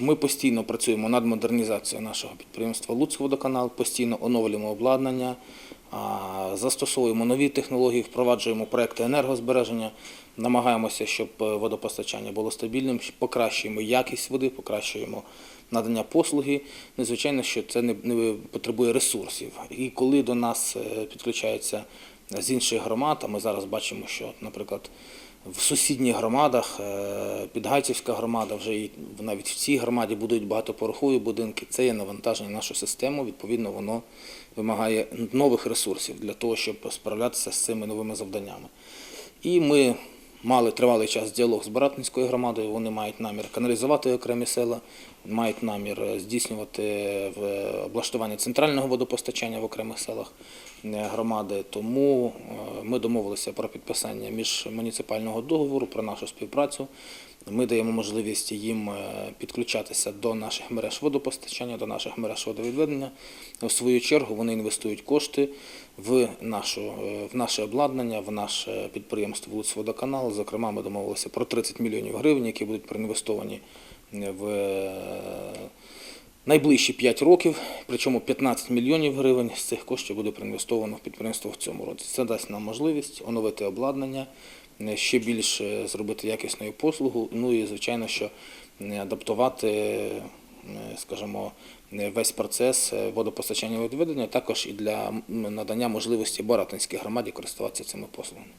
Ми постійно працюємо над модернізацією нашого підприємства Луцькводоканал, постійно оновлюємо обладнання, застосовуємо нові технології, впроваджуємо проекти енергозбереження, намагаємося, щоб е, водопостачання було стабільним, покращуємо якість води, покращуємо надання послуги. Ну, і, звичайно, що це не, потребує ресурсів. І коли до нас е, підключаються з інших громад, а ми зараз бачимо, що, наприклад, в сусідніх громадах, е, Підгайцівська громада, вже і навіть в цій громаді будуть багатопорохові будинки. Це є навантаження на нашу систему. Відповідно, воно вимагає нових ресурсів для того, щоб справлятися з цими новими завданнями. І ми мали тривалий час діалог з Баратинською громадою. Вони мають намір каналізувати окремі села, мають намір е, здійснювати в облаштування центрального водопостачання в окремих селах е, громади. Тому е, ми домовилися про підписання міжмуніципального договору про нашу співпрацю. Ми даємо можливість їм е, підключатися до наших мереж водопостачання, до наших мереж водовідведення. В свою чергу вони інвестують кошти в, нашу, в наше обладнання, в наше підприємство Луцводоканал. Зокрема, ми домовилися про 30 мільйонів гривень, які будуть проінвестовані в е, найближчі 5 років, причому 15 мільйонів гривень з цих коштів буде проінвестовано в підприємство в цьому році. Це дасть нам можливість оновити обладнання, е, ще більше зробити якісною послугу, ну і звичайно, що е, адаптувати, скажімо, весь процес водопостачання і відведення, також і для надання можливості Баратинській громаді користуватися цими послугами.